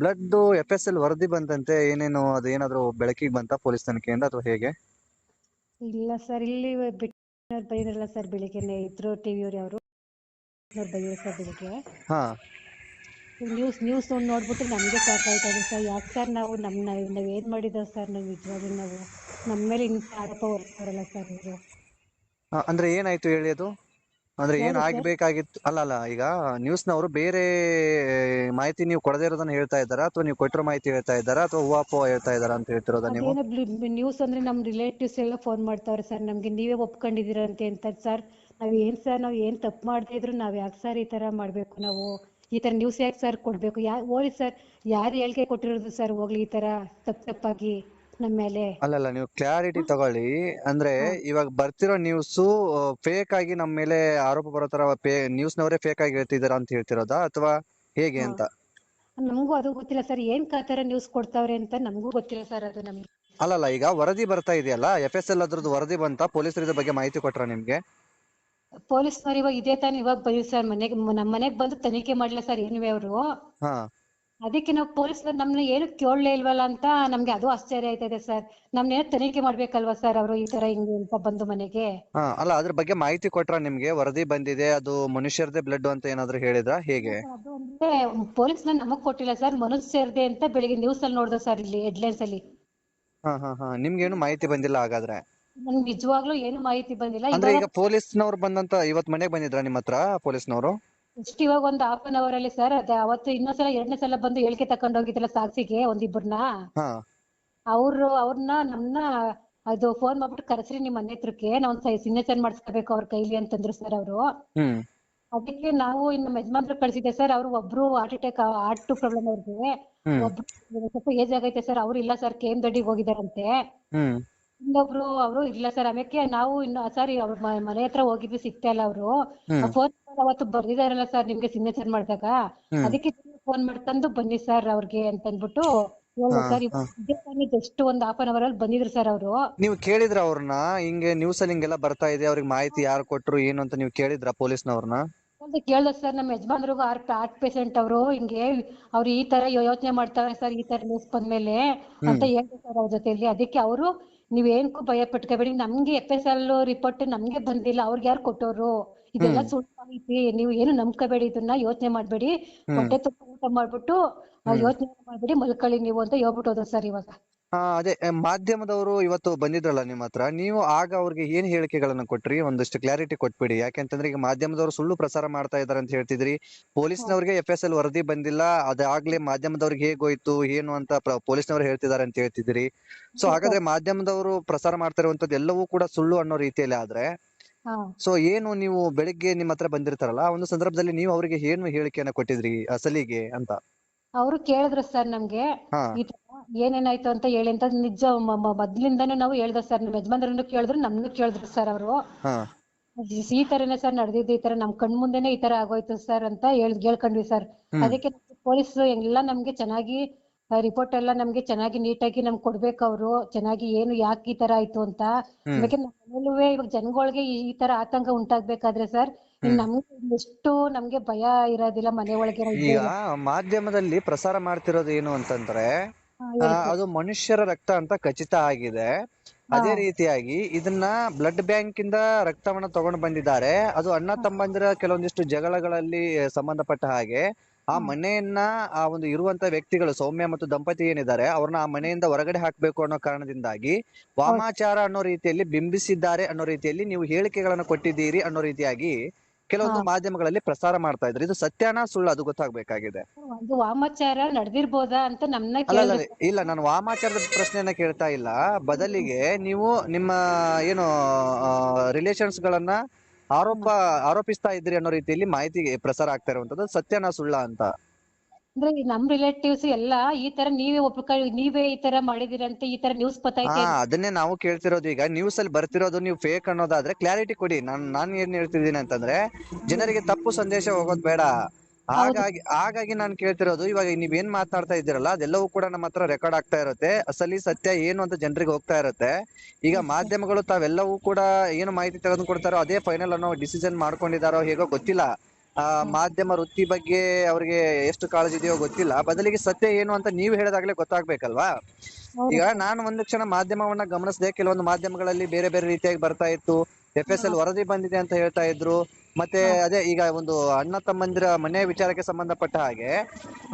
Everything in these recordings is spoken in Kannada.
ಬ್ಲಡ್ ಎಫ್ ಎಸ್ ಎಲ್ ವರದಿ ಬಂತಂತೆ ಏನೇನು ಅದು ಏನಾದ್ರು ಬೆಳಕಿಗೆ ಬಂತ ಪೊಲೀಸ್ ತನಿಖೆಯಿಂದ ಅಥವಾ ಹೇಗೆ? ಇಲ್ಲ ಸರ್ ಇಲ್ಲಿ ಬಿಟ್ಟು ಬೈದಿರಲ್ಲ ಸರ್ ಬೆಳಿಗ್ಗೆನೆ ಇದ್ರು ಟಿವಿಯವ್ರು ಅವರು ಬೈದ್ರು ಸರ್ ಬೆಳಿಗ್ಗೆ. ಹಾ. ನ್ಯೂಸ್ ನ್ಯೂಸ್ ನೋಡ್ಬಿಟ್ಟು ನಮಗೆ ಸಾಕಾಯ್ತದೆ ಸರ್. ಯಾಕೆ ಸರ್ ನಾವು ನಮ್ಮ ನಾವು ಏನು ಮಾಡಿದ್ದೇವೆ ಸರ್ ನಾವು ನಿಜವಾಗಿ ನಾವು? ನಮ್ಮ ಮೇಲೆ ಇನ್ನು ಆರೋಪ ಹೊರಿಸ್ತಾರಲ್ಲ ಸರ್ ಇವರು. ಅಂದ್ರೆ ಏನಾಯ್ತು ಹೇಳಿ ಅದು? ಅಂದ್ರೆ ಏನ್? ಆಗ್ಬೇಕಾಗಿತ್ತು ಅಲ್ಲ ಅಲ್ಲ ಈಗ ನ್ಯೂಸ್ ನವರು ಬೇರೆ ಮಾಹಿತಿ ನೀವು ಕೊಡದೇ ಇರೋದನ್ನ ಹೇಳ್ತಾ ಇದ್ದಾರಾ? ಅಥವಾ ನೀವು ಕೊಟ್ಟಿರೋ ಮಾಹಿತಿ ಹೇಳ್ತಾ ಇದ್ದಾರಾ? ಅಥವಾ ಹೂವಾಪೋ ಹೇಳ್ತಾ ಇದ್ದಾರಾ ಅಂತ ಹೇಳ್ತಿರೋದ ನೀವು? ನ್ಯೂಸ್ ಅಂದ್ರೆ ನಮ್ ರಿಲೇಟಿವ್ಸ್ ಎಲ್ಲ ಫೋನ್ ಮಾಡ್ತಾವ್ರೆ ಸರ್. ನಮ್ಗೆ ನೀವೇ ಒಪ್ಕೊಂಡಿದ್ದೀರಂತೆ ಅಂತ ಸರ್. ನಾವ್ ಏನ್ ಸರ್ ನಾವ್ ಏನ್ ತಪ್ಪು ಮಾಡದೇ ಇದ್ರು ನಾವ್ ಯಾಕೆ ಸರ್ ಈ ತರ ಮಾಡ್ಬೇಕು? ನಾವು ಈ ತರ ನ್ಯೂಸ್ ಯಾಕೆ ಸರ್ ಕೊಡ್ಬೇಕು? ಯಾ ಹೋಗ್ಲಿ ಸರ್ ಯಾರು ಹೇಳಿಕೆ ಕೊಟ್ಟಿರೋದು ಸರ್ ಹೋಗ್ಲಿ ಈ ತರ ತಪ್ಪು ತಪ್ಪಾಗಿ? ನಮ್ಮ ಮೇಲೆ. ಅಲ್ಲಲ್ಲ ನೀವು ಕ್ಲಾರಿಟಿ ತಗೊಳ್ಳಿ. ಅಂದ್ರೆ ಇವಾಗ ಬರ್ತಿರೋ ನ್ಯೂಸ್ ಫೇಕ್ ಆಗಿ ನಮ್ಮ ಮೇಲೆ ಆರೋಪ ಬರೋ ತರ ನ್ಯೂಸ್ ನವರೇ ಫೇಕ್ ಆಗಿ ಹೇಳ್ತಿದಾರ ಅಂತ ಹೇಳ್ತಿರೋದಾ? ಅಥವಾ ಹೇಗೆ ಅಂತ? ನಮಗೂ ಅದು ಗೊತ್ತಿಲ್ಲ ಸರ್. ಏನ್ ಕಾತರ ನ್ಯೂಸ್ ಕೊಡ್ತಾವ್ರೆ ಅಂತ ನಮಗೂ ಗೊತ್ತಿಲ್ಲ ಸರ್ ಅದು ನಮ್ಗೆ. ಅಲ್ಲಲ್ಲ ಈಗ ವರದಿ ಬರ್ತಾ ಇದೆಯಲ್ಲ ಎಫ್ ಎಸ್ ಎಲ್ ಅದ್ರದ್ದು ವರದಿ ಬಂತ? ಪೊಲೀಸರು ಇದ್ರ ಬಗ್ಗೆ ಮಾಹಿತಿ ಕೊಟ್ರ ನಿಮ್ಗೆ? ಪೊಲೀಸ್ನವ್ರು ಇವಾಗ ಇದೇ ತಾನೇ ಇವಾಗ ಬಂದಿವಿ ಸರ್ ಮನೆಗೆ ನಮ್ಮ ಮನೆಗೆ ಬಂದು ತನಿಖೆ ಮಾಡ್ಲಿಲ್ಲ ಸರ್ ಏನುವೆ ಅವರು. ಹಾ. ಅದಕ್ಕೆ ನಾವು ಪೊಲೀಸ್ನವ್ರು ನಮ್ನ ಏನು ಕೇಳಲೇ ಇಲ್ವಲ್ಲ ಅಂತ ನಮ್ಗೆ ಅದು ಆಶ್ಚರ್ಯ ಆಯ್ತದೆ ಸರ್. ನಮ್ನ ತನಿಖೆ ಮಾಡ್ಬೇಕಲ್ವಾ ಸರ್ ಅವರು ಈ ತರ ಹಿಂಗೆ ಅಂತ ಬಂದು ಮನೆಗೆ? ಹಾ ಅಲ್ಲ ಅದ್ರ ಬಗ್ಗೆ ಮಾಹಿತಿ ಕೊಟ್ರ ನಿಮ್ಗೆ? ವರದಿ ಬಂದಿದೆ ಅದು ಮನುಷ್ಯರದೇ ಬ್ಲಡ್ ಅಂತ ಏನಾದ್ರು ಹೇಳಿದ್ರ? ಹೇಗೆ? ಅದು ಅಂದ್ರೆ ಪೊಲೀಸ್ನ ನಮಗ್ ಕೊಟ್ಟಿಲ್ಲ ಸರ್. ಮನುಷ್ಯರದೇ ಅಂತ ಬೆಳಿಗ್ಗೆ ನ್ಯೂಸ್ ಅಲ್ಲಿ ನೋಡ್ದೆ ಸರ್ ಇಲ್ಲಿ ಹೆಡ್ಲೈನ್ಸ್ ಅಲ್ಲಿ. ಹಾ ಹಾ ಹಾ. ನಿಮ್ಗೇನು ಮಾಹಿತಿ ಬಂದಿಲ್ಲ ಹಾಗಾದ್ರೆ? ನಿಜವಾಗ್ಲೂ ಏನು ಮಾಹಿತಿ ಬಂದಿಲ್ಲ. ಅಂದ್ರೆ ಈಗ ಪೊಲೀಸ್ನವ್ರು ಬಂದಂತ ಇವತ್ ಮನೆಗ್ ಬಂದಿದ್ರ ನಿಮ್ಮ ಹತ್ರ ಪೊಲೀಸ್ನವರು? ಜಸ್ಟ್ ಇವಾಗ ಒಂದ್ ಹಾಫ್ ಅನ್ ಅವರ್ ಅಲ್ಲಿ ಸರ್ ಅದೇ ಅವತ್ತು ಇನ್ನೊಂದ್ಸಲ ಎರಡನೇ ಸಲ ಬಂದು ಹೇಳಿಕೆ ತಕೊಂಡ್ ಹೋಗಿದ್ರಲ್ಲ ಸಾಕ್ಷಿಗೆ ಒಂದಿಬ್ಬರನ್ನ ಹಾ. ಅವ್ರು ಅವ್ರನ್ನ ನಮ್ನ ಅದು ಫೋನ್ ಮಾಡ್ಬಿಟ್ಟು ಕರೆಸ್ರಿ ನಿಮ್ ಮನೆ ಹತ್ರಕ್ಕೆ ನಾವ್ ಸಿಗ್ನೇಚರ್ ಮಾಡಿಸ್ಕೋಬೇಕು ಅವ್ರ ಕೈಲಿ ಅಂತಂದ್ರು ಸರ್ ಅವರು. ಹ್ಮ್. ಅದಕ್ಕೆ ನಾವು ಇನ್ನು ಯಜಮಾನ್ರು ಕಳ್ಸಿದ್ದೆ ಸರ್ ಅವ್ರು ಒಬ್ರು ಹಾರ್ಟ್ ಅಟ್ಯಾಕ್ ಹಾರ್ಟ್ ಪ್ರಾಬ್ಲಮ್ ಅವ್ರಿಗೆ. ಹ್ಮ್. ಒಬ್ರು ಸ್ವಲ್ಪ ಏಜ್ ಆಗೈತೆ ಸರ್ ಅವ್ರು ಇಲ್ಲ ಸರ್ ಕೆ ಎಂ ದೊಡ್ಡಿಗೆ ಹೋಗಿದಾರಂತೆ. ಹ್ಮ್. ಇನ್ನೊಬ್ರು ಅವರು ಇಲ್ಲ ಸರ್. ಆಮೇಲೆ ನಾವು ಇನ್ನು ಸಾರಿ ಅವ್ರ ಮ- ಮನೆ ಹತ್ರ ಹೋಗಿದ್ವಿ ಸಿಗ್ತಾ ಇಲ್ಲ ಅವರು. ಹ್ಮ್. ಫೋನ್ ಅವತ್ತು ಬರ್ದಿದಾರಲ್ಲ ಸರ್ ನಿಮ್ಗೆ ಸಿಗ್ನೇಚರ್ ಮಾಡ್ದಾಗ. ಹ್ಮ್. ಅದಕ್ಕೆ ಫೋನ್ ಮಾಡ್ತಂದು ಬನ್ನಿ ಸರ್ ಅವ್ರಿಗೆ ಅಂತ ಅಂದ್ಬಿಟ್ಟು ಹಾ, ಸರ್ ಹಾ. ಜಸ್ಟ್ ಒಂದ್ ಹಾಫ್ ಅನ್ ಅವರ್ ಅಲ್ಲಿ ಬಂದಿದ್ರು ಸರ್ ಅವರು. ನೀವು ಕೇಳಿದ್ರ ಅವ್ರನ್ನ? ಹಿಂಗೆ ನ್ಯೂಸ್ ಅಲ್ಲಿ ಹಿಂಗೆಲ್ಲ ಬರ್ತಾ ಇದೆ ಅವ್ರಿಗೆ ಮಾಹಿತಿ ಯಾರು ಕೊಟ್ರು ಏನು ಅಂತ ನೀವು ಕೇಳಿದ್ರ ಪೊಲೀಸ್ನವ್ರನ್ನ? ಕೇಳ್ದೆ ಸರ್ ನಮ್ಮ ಯಜಮಾನ್ರಿಗೂ ಆರ್ ಆರ್ಟ್ ಪೇಷಂಟ್ ಅವರು ಹಿಂಗೆ ಅವ್ರು ಈ ತರ ಯೋಚನೆ ಮಾಡ್ತಾರೆ ಸರ್ ಈ ತರ ನ್ಯೂಸ್ ಬಂದ್ಮೇಲೆ ಅಂತ ಹೇಳ್ದೆ ಸರ್ ಅವ್ರ ಜೊತೆಲಿ ಅದಕ್ಕೆ ಅವರು ನೀವ್ ಏನಕ್ಕೂ ಭಯ ಪಟ್ಕೋಬೇಡಿ. ನಮ್ಗೆ ಎಫ್ ಎಸ್ ಎಲ್ ರಿಪೋರ್ಟ್ ನಮ್ಗೆ ಬಂದಿಲ್ಲ. ಅವ್ರಿಗೆ ಯಾರು ಕೊಟ್ಟೋರು? ಇದೆಲ್ಲ ಸುಳ್ಳು ಮಾಹಿತಿ. ನೀವು ಏನು ನಂಬ್ಕೋಬೇಡಿ ಇದನ್ನ ಯೋಚನೆ ಮಾಡ್ಬೇಡಿ. ಹೊಟ್ಟೆ ತುಂಬ ಊಟ ಮಾಡ್ಬಿಟ್ಟು ಯೋಚನೆ ಮಾಡ್ಬಿಡಿ ಮಲ್ಕೊಳ್ಳಿ ನೀವು ಅಂತ ಹೇಳ್ಬಿಟ್ಟು ಹೋದ್ರು ಸರ್ ಇವಾಗ. ಹಾ ಅದೇ ಮಾಧ್ಯಮದವರು ಇವತ್ತು ಬಂದಿದ್ರಲ್ಲ ನಿಮ್ಮ ಹತ್ರ ನೀವು ಆಗ ಅವ್ರಿಗೆ ಏನ್ ಹೇಳಿಕೆಗಳನ್ನ ಕೊಟ್ರಿ? ಒಂದಷ್ಟು ಕ್ಲಾರಿಟಿ ಕೊಟ್ಬಿಡಿ. ಯಾಕೆಂತಂದ್ರೆ ಈಗ ಮಾಧ್ಯಮದವರು ಸುಳ್ಳು ಪ್ರಸಾರ ಮಾಡ್ತಾ ಇದಾರೆ ಅಂತ ಹೇಳ್ತಿದ್ರಿ. ಪೊಲೀಸ್ನವ್ರಿಗೆ ಎಫ್ ಎಸ್ ಎಲ್ ವರದಿ ಬಂದಿಲ್ಲ. ಅದಾಗ್ಲೇ ಮಾಧ್ಯಮದವ್ರಿಗೆ ಹೇಗೋಯ್ತು ಏನು ಅಂತ ಪೊಲೀಸ್ನವ್ರು ಹೇಳ್ತಿದ್ದಾರೆ ಅಂತ ಹೇಳ್ತಿದ್ರಿ. ಸೊ ಹಾಗಾದ್ರೆ ಮಾಧ್ಯಮದವರು ಪ್ರಸಾರ ಮಾಡ್ತಾ ಇರುವಂತದ್ದು ಎಲ್ಲವೂ ಕೂಡ ಸುಳ್ಳು ಅನ್ನೋ ರೀತಿಯಲ್ಲಿ ಆದ್ರೆ ಸೊ ಏನು ನೀವು ಬೆಳಿಗ್ಗೆ ನಿಮ್ಮ ಹತ್ರ ಬಂದಿರ್ತಾರಲ್ಲ ಆ ಒಂದು ಸಂದರ್ಭದಲ್ಲಿ ನೀವು ಅವರಿಗೆ ಏನು ಹೇಳಿಕೆಯನ್ನ ಕೊಟ್ಟಿದ್ರಿ ಅಸಲಿಗೆ ಅಂತ? ಅವರು ಕೇಳಿದ್ರು ಸರ್ ನಮ್ಗೆ ಹಾ. ಈ ತರ ಏನೇನಾಯ್ತು ಅಂತ ಹೇಳಿ ಅಂತ ನಿಜ ಮ- ಮ- ಮೊದ್ಲಿಂದಾನು ನಾವು ಹೇಳ್ದೆ ಸರ್ ನಿಮ್ ಯಜಮಾನ್ರನ್ನು ಕೇಳಿದ್ರು ನಮ್ನು ಕೇಳಿದ್ರು ಸರ್ ಅವರು. ಹಾ. ಈ ತರನೇ ಸರ್ ನಡೆದಿದ್ದು ಈ ತರ ನಮ್ ಕಣ್ ಮುಂದೆನೆ ಈ ತರ ಆಗೋಯ್ತು ಸರ್ ಅಂತ ಹೇಳ್ ಹೇಳ್ಕೊಂಡ್ವಿ ಸರ್. ಹ್ಮ್. ಅದಕ್ಕೆ ಪೊಲೀಸ್ ಎಲ್ಲ ನಮ್ಗೆ ಚೆನ್ನಾಗಿ ರಿಪೋರ್ಟ್ ಎಲ್ಲ ನಮ್ಗೆ ಚೆನ್ನಾಗಿ ನೀಟಾಗಿ ನಮ್ಗೆ ಕೊಡ್ಬೇಕು ಅವ್ರು ಚೆನ್ನಾಗಿ ಏನು ಯಾಕೆ ಈ ತರ ಆಯ್ತು ಅಂತ. ಹ್ಮ್. ನಮ್ಮಲ್ಲೂ ಇವಾಗ ಜನಗಳಿಗೆ ಈ ತರ ಆತಂಕ ಉಂಟಾಗ್ಬೇಕಾದ್ರೆ ಸರ್ ನಮ್ಗೆ ಎಷ್ಟು ನಮ್ಗೆ ಭಯ ಇರೋದಿಲ್ಲ ಮನೆ ಒಳಗೆ ಈಗ ಮಾಧ್ಯಮದಲ್ಲಿ ಪ್ರಸಾರ ಮಾಡ್ತಿರೋದು ಏನು ಅಂತಂದ್ರೆ ಆ, ಅದು ಮನುಷ್ಯರ ರಕ್ತ ಅಂತ ಖಚಿತ ಆಗಿದೆ. ಅದೇ ರೀತಿಯಾಗಿ ಇದನ್ನ ಬ್ಲಡ್ ಬ್ಯಾಂಕ್ ಇಂದ ರಕ್ತವನ್ನ ತಗೊಂಡು ಬಂದಿದ್ದಾರೆ. ಅದು ಅಣ್ಣ ತಮ್ಮಂದಿರ ಕೆಲವೊಂದಿಷ್ಟು ಜಗಳಗಳಲ್ಲಿ ಸಂಬಂಧಪಟ್ಟ ಹಾಗೆ. ಆ ಮನೆಯನ್ನ ಆ ಒಂದು ಇರುವಂತ ವ್ಯಕ್ತಿಗಳು ಸೌಮ್ಯ ಮತ್ತು ದಂಪತಿ ಏನಿದ್ದಾರೆ ಅವ್ರನ್ನ ಆ ಮನೆಯಿಂದ ಹೊರಗಡೆ ಹಾಕ್ಬೇಕು ಅನ್ನೋ ಕಾರಣದಿಂದಾಗಿ ವಾಮಾಚಾರ ಅನ್ನೋ ರೀತಿಯಲ್ಲಿ ಬಿಂಬಿಸಿದ್ದಾರೆ ಅನ್ನೋ ರೀತಿಯಲ್ಲಿ ನೀವು ಹೇಳಿಕೆಗಳನ್ನ ಕೊಟ್ಟಿದ್ದೀರಿ ಅನ್ನೋ ರೀತಿಯಾಗಿ ಕೆಲವೊಂದು ಮಾಧ್ಯಮಗಳಲ್ಲಿ ಪ್ರಸಾರ ಮಾಡ್ತಾ ಇದ್ರು. ಇದು ಸತ್ಯನಾ ಸುಳ್ಳು ಅದು ಗೊತ್ತಾಗ್ಬೇಕಾಗಿದೆ. ಒಂದು ವಾಮಾಚಾರ ನಡೆದಿರ್ಬೋದಾ ಅಂತ ನಮ್ನ ಅಲ್ಲ ಅಲ್ಲ ಕೇಳಿದ್ರು. ಇಲ್ಲ ನಾನು ವಾಮಾಚಾರದ ಪ್ರಶ್ನೆಯನ್ನ ಕೇಳ್ತಾ ಇಲ್ಲ. ಬದಲಿಗೆ ನೀವು ನಿಮ್ಮ ಏನು ರಿಲೇಷನ್ಸ್ ಗಳನ್ನ ಆರೋಪ ಆರೋಪಿಸ್ತಾ ಇದ್ರಿ ಅನ್ನೋ ರೀತಿಯಲ್ಲಿ ಮಾಹಿತಿ ಪ್ರಸಾರ ಆಗ್ತಾ ಇರುವಂತದ್ದು ಸತ್ಯನ ಸುಳ್ಳ ಅಂತ. ಅಂದ್ರೆ ನಮ್ ರಿಲೇಟಿವ್ಸ್ ಎಲ್ಲ ಈ ತರ ನೀವೇ ಒಪ್ಕ ನೀವೇ ಈ ತರ ಮಾಡಿದಿರಂತೆ ಈ ತರ ನ್ಯೂಸ್ ಹಾ ಬತ್ತೈತೆ ಅದನ್ನೇ ನಾವು ಕೇಳ್ತಿರೋದು ಈಗ. ನ್ಯೂಸ್ ಅಲ್ಲಿ ಬರ್ತಿರೋದು ನೀವು ಫೇಕ್ ಅನ್ನೋದಾದ್ರೆ ಕ್ಲಾರಿಟಿ ಕೊಡಿ. ನಾನ್ ನಾನ್ ಏನ್ ಹೇಳ್ತಿದ್ದೀನಿ ಅಂತಂದ್ರೆ ಜನರಿಗೆ ತಪ್ಪು ಸಂದೇಶ ಹೋಗೋದ್ ಬೇಡ. ಹಾಗಾಗಿ ಹಾಗಾಗಿ ನಾನು ಕೇಳ್ತಿರೋದು ಇವಾಗ ನೀವ್ ಏನ್ ಮಾತಾಡ್ತಾ ಇದ್ದೀರಲ್ಲ ಅದೆಲ್ಲವೂ ಕೂಡ ನಮ್ಮ ಹತ್ರ ರೆಕಾರ್ಡ್ ಆಗ್ತಾ ಇರುತ್ತೆ. ಅಸಲಿ ಸತ್ಯ ಏನು ಅಂತ ಜನರಿಗೆ ಹೋಗ್ತಾ ಇರುತ್ತೆ. ಈಗ ಮಾಧ್ಯಮಗಳು ತಾವೆಲ್ಲವೂ ಕೂಡ ಏನು ಮಾಹಿತಿ ತೆಗೆದುಕೊಡ್ತಾರೋ ಅದೇ ಫೈನಲ್ ಅನ್ನೋ ಡಿಸಿಷನ್ ಮಾಡ್ಕೊಂಡಿದಾರೋ ಹೇಗೋ ಗೊತ್ತಿಲ್ಲ. ಆ ಮಾಧ್ಯಮ ವೃತ್ತಿ ಬಗ್ಗೆ ಅವ್ರಿಗೆ ಎಷ್ಟು ಕಾಳಜಿ ಇದೆಯೋ ಗೊತ್ತಿಲ್ಲ. ಬದಲಿಗೆ ಸತ್ಯ ಏನು ಅಂತ ನೀವು ಹೇಳಿದಾಗಲೇ ಗೊತ್ತಾಗ್ಬೇಕಲ್ವಾ? ಈಗ ನಾನು ಒಂದು ಕ್ಷಣ ಮಾಧ್ಯಮವನ್ನ ಗಮನಿಸಿದೆ ಕೆಲವೊಂದು ಮಾಧ್ಯಮಗಳಲ್ಲಿ ಬೇರೆ ಬೇರೆ ರೀತಿಯಾಗಿ ಬರ್ತಾ ಇತ್ತು. ಎಫ್ ಎಸ್ ಎಲ್ ವರದಿ ಬಂದಿದೆ ಅಂತ ಹೇಳ್ತಾ ಇದ್ರು. ಮತ್ತೆ ಅದೇ ಈಗ ಒಂದು ಅಣ್ಣ ತಮ್ಮಂದಿರ ಮನೆ ವಿಚಾರಕ್ಕೆ ಸಂಬಂಧಪಟ್ಟ ಹಾಗೆ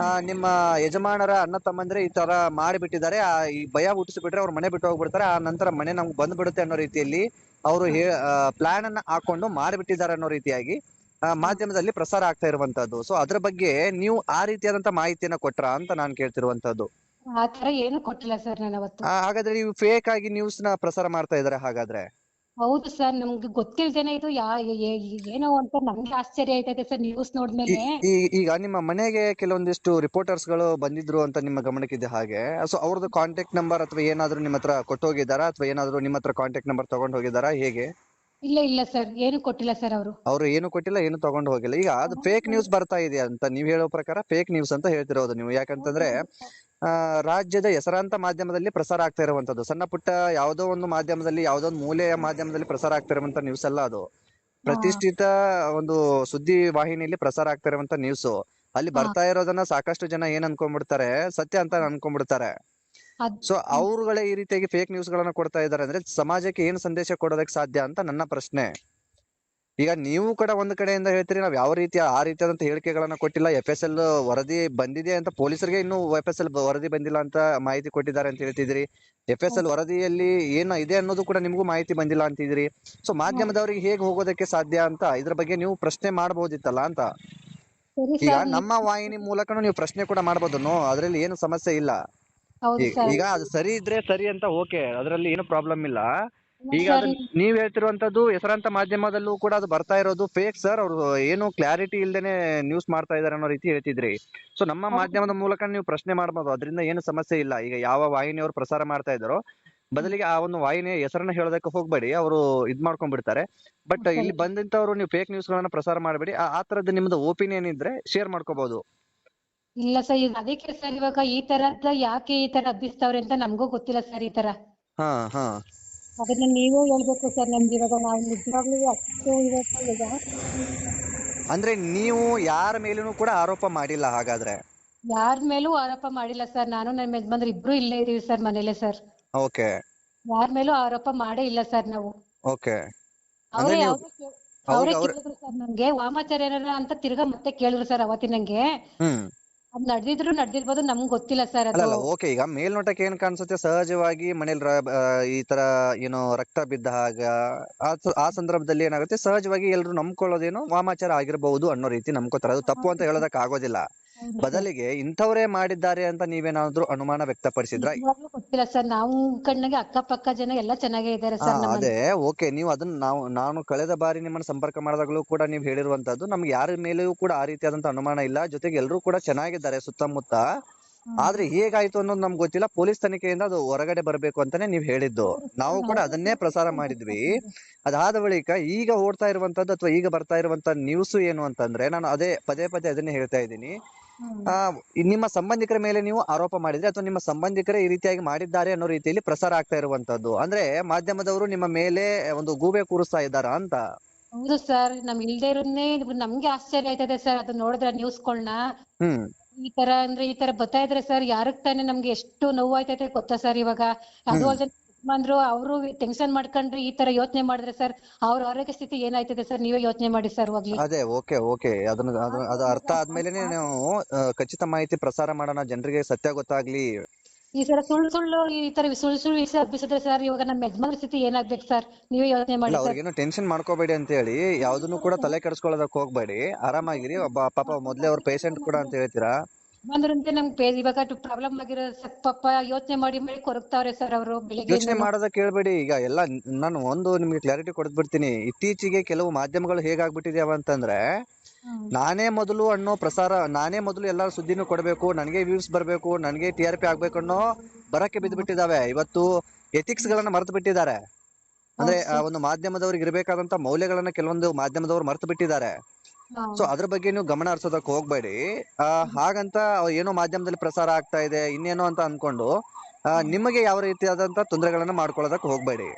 ಆ, ನಿಮ್ಮ ಯಜಮಾನರ ಅಣ್ಣ ತಮ್ಮಂದ್ರೆ ಈ ತರ ಮಾಡಿಬಿಟ್ಟಿದ್ದಾರೆ ಆ ಈ ಭಯ ಹುಟ್ಟಿಸಿಬಿಟ್ರೆ ಅವ್ರ ಮನೆ ಬಿಟ್ಟು ಹೋಗ್ಬಿಡ್ತಾರೆ. ಆ ನಂತರ ಮನೆ ನಮ್ಗೆ ಬಂದ್ಬಿಡುತ್ತೆ ಅನ್ನೋ ರೀತಿಯಲ್ಲಿ ಅವರು ಪ್ಲಾನ್ ಅನ್ನ ಹಾಕೊಂಡು ಮಾಡಿಬಿಟ್ಟಿದ್ದಾರೆ ಅನ್ನೋ ರೀತಿಯಾಗಿ ಮಾಧ್ಯಮದಲ್ಲಿ ಪ್ರಸಾರ ಆಗ್ತಾ ಇರುವಂತದ್ದು ಸೊ ಅದ್ರ ಬಗ್ಗೆ ನೀವು ಆ ರೀತಿಯಾದಂತ ಮಾಹಿತಿಯನ್ನ ಕೊಟ್ರ ಅಂತ ನಾನು ಕೇಳ್ತಿರುವಂತದ್ದು ಆ ತರ ಏನು ಕೊಟ್ಟಿಲ್ಲ ಸರ್ ನಾನು ಅವತ್ತು. ಆ, ಹಾಗಾದ್ರೆ ನೀವು ಫೇಕ್ ಆಗಿ ನ್ಯೂಸ್ನ ಪ್ರಸಾರ ಮಾಡ್ತಾ ಇದಾರೆ ಹಾಗಾದ್ರೆ? ಹೌದು ಸರ್ ನಮ್ಗೆ ಗೊತ್ತಿಲ್ದೇನೆ ಇದು ಯಾ ಏ- ಏ- ಏನೋ ಅಂತ ನಮ್ಗೆ ಆಶ್ಚರ್ಯ ಆಯ್ತದೆ ಸರ್ ನ್ಯೂಸ್ ನೋಡ್ಮೇಲೆ. ಈ- ಈ- ಈಗ ನಿಮ್ಮ ಮನೆಗೆ ಕೆಲವೊಂದಿಷ್ಟು ರಿಪೋರ್ಟರ್ಸ್ಗಳು ಬಂದಿದ್ರು ಅಂತ ನಿಮ್ಮ ಗಮನಕ್ಕಿದೆ ಹಾಗೆ. ಸೊ ಅವ್ರದ್ದು ಕಾಂಟ್ಯಾಕ್ಟ್ ನಂಬರ್ ಅಥವಾ ಏನಾದ್ರು ನಿಮ್ಮ ಹತ್ರ ಕೊಟ್ಟೋಗಿದಾರಾ ಅಥವಾ ಏನಾದ್ರು ನಿಮ್ಮ ಹತ್ರ ಕಾಂಟ್ಯಾಕ್ಟ್ ನಂಬರ್ ತಗೊಂಡ್ ಹೋಗಿದಾರಾ ಹೇಗೆ? ಇಲ್ಲ ಇಲ್ಲ ಸರ್ ಏನು ಕೊಟ್ಟಿಲ್ಲ ಸರ್ ಅವರು. ಅವರು ಏನು ಕೊಟ್ಟಿಲ್ಲ ಏನು ತಗೊಂಡು ಹೋಗಿಲ್ಲ. ಈಗ ಅದು ಫೇಕ್ ನ್ಯೂಸ್ ಬರ್ತಾ ಇದೆ ಅಂತ ನೀವ್ ಹೇಳೋ ಪ್ರಕಾರ ಫೇಕ್ ನ್ಯೂಸ್ ಅಂತ ಹೇಳ್ತಿರೋದು ನೀವು. ಯಾಕಂತಂದ್ರೆ ಆ ರಾಜ್ಯದ ಹೆಸರಾಂತ ಮಾಧ್ಯಮದಲ್ಲಿ ಪ್ರಸಾರ ಆಗ್ತಾ ಇರುವಂತದ್ದು ಸಣ್ಣ ಪುಟ್ಟ ಯಾವ್ದೋ ಒಂದು ಮಾಧ್ಯಮದಲ್ಲಿ ಯಾವ್ದೋ ಒಂದು ಮೂಲೆಯ ಮಾಧ್ಯಮದಲ್ಲಿ ಪ್ರಸಾರ ಆಗ್ತಾ ಇರುವಂತ ನ್ಯೂಸ್ ಅಲ್ಲ ಅದು. ಪ್ರತಿಷ್ಠಿತ ಒಂದು ಸುದ್ದಿ ವಾಹಿನಿಯಲ್ಲಿ ಪ್ರಸಾರ ಆಗ್ತಾ ಇರುವಂತ ನ್ಯೂಸ್ ಅಲ್ಲಿ ಬರ್ತಾ ಇರೋದನ್ನ ಸಾಕಷ್ಟು ಜನ ಏನ್ ಅನ್ಕೊಂಡ್ಬಿಡ್ತಾರೆ? ಸತ್ಯ ಅಂತ ಅನ್ಕೊಂಡ್ಬಿಡ್ತಾರೆ. ಸೊ ಅವ್ರುಗಳೇ ಈ ರೀತಿಯಾಗಿ ಫೇಕ್ ನ್ಯೂಸ್ ಗಳನ್ನ ಕೊಡ್ತಾ ಇದಾರೆ ಅಂದ್ರೆ ಸಮಾಜಕ್ಕೆ ಏನು ಸಂದೇಶ ಕೊಡೋದಕ್ಕೆ ಸಾಧ್ಯ ಅಂತ ನನ್ನ ಪ್ರಶ್ನೆ. ಈಗ ನೀವು ಕೂಡ ಒಂದ್ ಕಡೆಯಿಂದ ಹೇಳ್ತೀರಿ ನಾವ್ ಯಾವ ರೀತಿಯ ಆ ರೀತಿಯಾದಂತ ಹೇಳಿಕೆಗಳನ್ನ ಕೊಟ್ಟಿಲ್ಲ ಎಫ್ ಎಸ್ ಎಲ್ ವರದಿ ಬಂದಿದೆ ಅಂತ ಪೊಲೀಸರಿಗೆ ಇನ್ನು ಎಫ್ ಎಸ್ ಎಲ್ ವರದಿ ಬಂದಿಲ್ಲ ಅಂತ ಮಾಹಿತಿ ಕೊಟ್ಟಿದ್ದಾರೆ ಅಂತ ಹೇಳ್ತಿದ್ರಿ ಎಫ್ ಎಸ್ ಎಲ್ ವರದಿಯಲ್ಲಿ ಏನ ಇದೆ ಅನ್ನೋದು ಕೂಡ ನಿಮಗೂ ಮಾಹಿತಿ ಬಂದಿಲ್ಲ ಅಂತಿದ್ರಿ ಸೊ ಮಾಧ್ಯಮದವರಿಗೆ ಹೇಗೆ ಹೋಗೋದಕ್ಕೆ ಸಾಧ್ಯ ಅಂತ ಇದ್ರ ಬಗ್ಗೆ ನೀವು ಪ್ರಶ್ನೆ ಮಾಡಬಹುದಿತ್ತಲ್ಲ ಅಂತ. ಈಗ ನಮ್ಮ ವಾಹಿನಿ ಮೂಲಕನೂ ನೀವು ಪ್ರಶ್ನೆ ಕೂಡ ಮಾಡಬಹುದು ಅದ್ರಲ್ಲಿ ಏನು ಸಮಸ್ಯೆ ಇಲ್ಲ. ಈಗ ಅದು ಸರಿ ಇದ್ರೆ ಸರಿ ಅಂತ ಓಕೆ ಅದ್ರಲ್ಲಿ ಏನು ಪ್ರಾಬ್ಲಮ್ ಇಲ್ಲ. ಈಗ ಅದು ನೀವ್ ಹೇಳ್ತಿರುವಂತದ್ದು ಹೆಸರಾಂತ ಮಾಧ್ಯಮದಲ್ಲೂ ಕೂಡ ಅದು ಬರ್ತಾ ಇರೋದು ಫೇಕ್ ಸರ್ ಅವ್ರು ಏನು ಕ್ಲಾರಿಟಿ ಇಲ್ದೇನೆ ನ್ಯೂಸ್ ಮಾಡ್ತಾ ಇದಾರೆ ಅನ್ನೋ ರೀತಿ ಹೇಳ್ತಿದ್ರಿ. ಸೊ ನಮ್ಮ ಮಾಧ್ಯಮದ ಮೂಲಕ ನೀವು ಪ್ರಶ್ನೆ ಮಾಡಬಹುದು ಅದರಿಂದ ಏನು ಸಮಸ್ಯೆ ಇಲ್ಲ. ಈಗ ಯಾವ ವಾಹಿನಿಯವರು ಪ್ರಸಾರ ಮಾಡ್ತಾ ಇದ್ದಾರೋ ಬದಲಿಗೆ ಆ ಒಂದು ವಾಹಿನಿಯ ಹೆಸರನ್ನ ಹೇಳೋದಕ್ಕೆ ಹೋಗ್ಬೇಡಿ. ಅವರು ಇದ್ ಮಾಡ್ಕೊಂಡ್ಬಿಡ್ತಾರೆ. ಬಟ್ ಇಲ್ಲಿ ಬಂದಂತವ್ರು ನೀವು ಫೇಕ್ ನ್ಯೂಸ್ ಗಳನ್ನ ಪ್ರಸಾರ ಮಾಡಬೇಡಿ. ಆ ತರದ್ದು ನಿಮ್ದು ಓಪಿನಿಯನ್ ಇದ್ರೆ ಶೇರ್ ಮಾಡ್ಕೋಬಹುದು ಇಲ್ಲ ಸರ್ ಈಗ ಅದಕ್ಕೆ ಸರ್ ಇವಾಗ ಈ ತರದ್ ಯಾಕೆ ಈ ತರ ಹಬ್ಬಿಸ್ತಾವ್ರೆ ಅಂತ ನಮಗೂ ಗೊತ್ತಿಲ್ಲ ಸರ್ ಈ ತರ. ಹಾ ಹಾ. ಅದನ್ನ ನೀವೇ ಹೇಳ್ಬೇಕು ಸರ್ ನಮ್ಗೆ ಇವಾಗ ನಾವು ನಿಜವಾಗ್ಲೂ ಅಷ್ಟು ಈಗ ಅಂದ್ರೆ ನೀವು ಯಾರ ಮೇಲೂ ಕೂಡ ಆರೋಪ ಮಾಡಿಲ್ಲ ಹಾಗಾದ್ರೆ? ಯಾರ ಮೇಲೂ ಆರೋಪ ಮಾಡಿಲ್ಲ ಸರ್ ನಾನು ನನ್ನ ಯಜಮಾನ್ರು ಇಬ್ರು ಇಲ್ಲೇ ಇದೀವಿ ಸರ್ ಮನೇಲೆ ಸರ್. ಓಕೆ. ಯಾರ ಮೇಲೂ ಆರೋಪ ಮಾಡೇ ಇಲ್ಲ ಸರ್ ನಾವು. ಓಕೆ. ಅವರೇ ನೀವು- ಯಾವ್ದೋ ಕೇ- ಅವರೇ ಅವ್ರ್- ಕೇಳಿದ್ರು ಸರ್ ನಮ್ಗೆ ವಾಮಾಚಾರ್ಯರ ಅಂತ ತಿರ್ಗಾ ಮತ್ತೆ ಕೇಳಿದ್ರು ಸರ್ ಅವತ್ತಿನಂಗೆ. ಹ್ಮ್. ಅದ್ ನಡೆದಿದ್ರು ನಡೆದಿರ್ಬೋದು ನಮ್ಗ್ ಗೊತ್ತಿಲ್ಲ ಸರ್ ಅಲ್ಲ ಅದು ಓಕೆ ಈಗ ಮೇಲ್ನೋಟಕ್ಕೆ ಏನ್ ಕಾಣಿಸುತ್ತೆ? ಸಹಜವಾಗಿ ಮನೇಲಿ ರ- ಈ ತರ ಏನು ರಕ್ತ ಬಿದ್ದ ಹಾಗ, ಆ ಆ ಸಂದರ್ಭದಲ್ಲಿ ಏನಾಗುತ್ತೆ? ಸಹಜವಾಗಿ ಎಲ್ರು ನಂಬ್ಕೊಳ್ಳೋದೇನು ವಾಮಾಚಾರ ಆಗಿರಬಹುದು ಅನ್ನೋ ರೀತಿ ನಂಬ್ಕೋತಾರೆ. ಅದು ತಪ್ಪು ಅಂತ ಹೇಳೋದಕ್ ಆಗೋದಿಲ್ಲ ಬದಲಿಗೆ ಇಂಥವರೇ ಮಾಡಿದ್ದಾರೆ ಅಂತ ನೀವೇನಾದ್ರೂ ಅನುಮಾನ ವ್ಯಕ್ತಪಡಿಸಿದ್ರ? ಇವಾಗ್ಲೂ ಗೊತ್ತಿಲ್ಲ ಸರ್. ನಾವು ಕಣ್ಣಿಗೆ ಅಕ್ಕಪಕ್ಕ ಜನ ಎಲ್ಲ ಚೆನ್ನಾಗೇ ಇದ್ದಾರೆ ಹಾ ಸರ್ ನಮ್ಮ ಅದೇ ಓಕೆ. ನೀವು ಅದನ್ನ ನಾವು ನಾನು ಕಳೆದ ಬಾರಿ ನಿಮ್ಮನ್ನ ಸಂಪರ್ಕ ಮಾಡಿದಾಗಲೂ ಕೂಡ ನೀವು ಹೇಳಿರುವಂತದ್ದು ನಮ್ಗೆ ಯಾರ ಮೇಲೆಯೂ ಕೂಡ ಆ ರೀತಿಯಾದಂತ ಅನುಮಾನ ಇಲ್ಲ. ಜೊತೆಗೆ ಎಲ್ಲರೂ ಕೂಡ ಚೆನ್ನಾಗಿದ್ದಾರೆ ಸುತ್ತಮುತ್ತ. ಆದ್ರೆ ಹೇಗಾಯ್ತು ಅನ್ನೋದು ನಮ್ಗೆ ಗೊತ್ತಿಲ್ಲ. ಪೊಲೀಸ್ ತನಿಖೆಯಿಂದ ಅದು ಹೊರಗಡೆ ಬರಬೇಕು ಅಂತಾನೆ ನೀವ್ ಹೇಳಿದ್ದು. ನಾವು ಕೂಡ ಅದನ್ನೇ ಪ್ರಸಾರ ಮಾಡಿದ್ವಿ. ಅದಾದ ಬಳಿಕ ಈಗ ಓಡ್ತಾ ಇರುವಂತದ್ದು ಅಥವಾ ಈಗ ಬರ್ತಾ ಇರುವಂತ ನ್ಯೂಸ್ ಏನು ಅಂತಂದ್ರೆ ನಾನು ಅದೇ ಪದೇ ಪದೇ ಅದನ್ನೇ ಹೇಳ್ತಾ ಇದ್ದೀನಿ. ನಿಮ್ಮ ಸಂಬಂಧಿಕರ ಮೇಲೆ ನೀವು ಆರೋಪ ಮಾಡಿದ್ರೆ ಅಥವಾ ನಿಮ್ಮ ಸಂಬಂಧಿಕರೇ ಈ ರೀತಿಯಾಗಿ ಮಾಡಿದ್ದಾರೆ ಅನ್ನೋ ರೀತಿಯಲ್ಲಿ ಪ್ರಸಾರ ಆಗ್ತಾ ಇರುವಂತದ್ದು. ಅಂದ್ರೆ ಮಾಧ್ಯಮದವರು ನಿಮ್ಮ ಮೇಲೆ ಒಂದು ಗೂಬೆ ಕೂರಿಸ್ತಾ ಇದ್ದಾರಾ ಅಂತ? ಹೌದು ಸರ್ ನಮ್ ಇಲ್ದೇ ಇರೋದ್ನೇ ನಮ್ಗೆ ಆಶ್ಚರ್ಯ ಆಯ್ತದೆ ಸರ್ ಅದು ನೋಡಿದ್ರೆ ನ್ಯೂಸ್ಗಳ್ನ. ಹ್ಮ್. ಈ ತರ ಅಂದ್ರೆ ಈ ತರ ಬರ್ತಾ ಇದ್ರೆ ಸರ್ ಯಾರಕ್ ತಾನೇ ನಮ್ಗೆ ಎಷ್ಟು ನೋವು ಆಯ್ತೈತೆ ಗೊತ್ತಾ ಸರ್ ಇವಾಗ? ಅದು ಅಲ್ದೆ ಯಜಮಾನ್ರು ಅವರು ಟೆನ್ಷನ್ ಮಾಡ್ಕೊಂಡ್ರಿ ಈ ತರ ಯೋಚನೆ ಮಾಡಿದ್ರೆ ಸರ್ ಅವ್ರ ಆರೋಗ್ಯ ಸ್ಥಿತಿ ಏನಾಯ್ತದೆ ಸರ್? ನೀವೇ ಯೋಚನೆ ಮಾಡಿ ಸರ್ ಹೋಗ್ಲಿ. ಅದೇ ಓಕೆ ಓಕೆ. ಅದನ್ನ ಅದು ಅದು ಅರ್ಥ ಆದ್ಮೇಲೆನೆ ನಾವು ಆ, ಖಚಿತ ಮಾಹಿತಿ ಪ್ರಸಾರ ಮಾಡೋಣ. ಜನರಿಗೆ ಸತ್ಯ ಗೊತ್ತಾಗ್ಲಿ. ಈ ತರ ಸುಳ್ಳು ಸುಳ್ಳು ಈ ತರ ಸುಳ್ಳು ಸುಳ್ಳು ವಿಷಯ ಹಬ್ಬಿಸಿದ್ರೆ ಸರ್ ಇವಾಗ ನಮ್ಮ ಯಜಮಾನ್ರ ಸ್ಥಿತಿ ಏನಾಗ್ಬೇಕು ಸರ್? ನೀವೇ ಯೋಚನೆ ಇಲ್ಲ ಮಾಡಿ ಸರ್. ಅವ್ರಿಗೇನು ಟೆನ್ಷನ್ ಮಾಡ್ಕೋಬೇಡಿ ಅಂತ ಹೇಳಿ ಯಾವ್ದನ್ನು ಕೂಡ ತಲೆ ಕೆಡಿಸ್ಕೊಳ್ಳೋದಕ್ ಹೋಗ್ಬೇಡಿ. ಆರಾಮಾಗಿರಿ. ಒಬ್ಬ ಪಾಪ ಮೊದ್ಲೇ ಅವ್ರ ಪೇಷಂಟ್ ಕೂಡ ಅಂತ ಹೇಳ್ತೀರಾ? ಬಂದ್ರಂತೆ ನಮ್ಗೆ ಪೇ ಇವಾಗ ಪ್ರಾಬ್ಲಮ್ ಆಗಿರೋ ಸ್ವಲ್ಪ ಪಾಪ ಯೋಚನೆ ಮಾಡಿ ಮಾಡಿ ಕೊರಗ್ತಾವ್ರೆ ಸರ್ ಅವರು ಯೋಚನೆ ಮಾಡೋದಕ್ಕೆ ಹೇಳ್ಬೇಡಿ. ಈಗ ಎಲ್ಲ ನಾನು ಒಂದು ನಿಮ್ಗೆ ಕ್ಲಾರಿಟಿ ಕೊಡ್ಬಿಡ್ತೀನಿ. ಇತ್ತೀಚೆಗೆ ಕೆಲವು ಮಾಧ್ಯಮಗಳು ಹೇಗಾಗ್ಬಿಟ್ಟಿದ್ಯಾವ ಅಂತಂದ್ರೆ ನಾನೇ ಮೊದಲು ಅನ್ನೋ ಪ್ರಸಾರ ನಾನೇ ಮೊದಲು ಎಲ್ಲಾ ಸುದ್ದಿನೂ ಕೊಡ್ಬೇಕು ನನಗೆ ವ್ಯೂಸ್ ಬರ್ಬೇಕು ನನಗೆ ಟಿ ಆರ್ ಪಿ ಆಗ್ಬೇಕು ಅನ್ನೋ ಬರಕ್ಕೆ ಬಿದ್ದು ಬಿಟ್ಟಿದಾವೆ ಇವತ್ತು ಎಥಿಕ್ಸ್ ಗಳನ್ನ ಮರೆತು ಬಿಟ್ಟಿದ್ದಾರೆ. ಅಂದ್ರೆ ಆ ಒಂದು ಮಾಧ್ಯಮದವ್ರಿಗೆ ಇರಬೇಕಾದಂತ ಮೌಲ್ಯಗಳನ್ನ ಕೆಲವೊಂದು ಮಾಧ್ಯಮದವರು ಮರೆತು ಬಿಟ್ಟಿದ್ದಾರೆ. ಸೊ ಅದ್ರ ಬಗ್ಗೆ ನೀವು ಗಮನ ಹರಿಸೋದಕ್ಕೆ ಹೋಗ್ಬೇಡಿ. ಆ ಹಾಗಂತ ಏನೋ ಮಾಧ್ಯಮದಲ್ಲಿ ಪ್ರಸಾರ ಆಗ್ತಾ ಇದೆ ಇನ್ನೇನೋ ಅಂತ ಅನ್ಕೊಂಡು ಆ, ನಿಮಗೆ ಯಾವ ರೀತಿಯಾದಂತ ತೊಂದರೆಗಳನ್ನ ಮಾಡ್ಕೊಳ್ಳೋದಕ್ಕೆ ಹೋಗ್ಬೇಡಿ.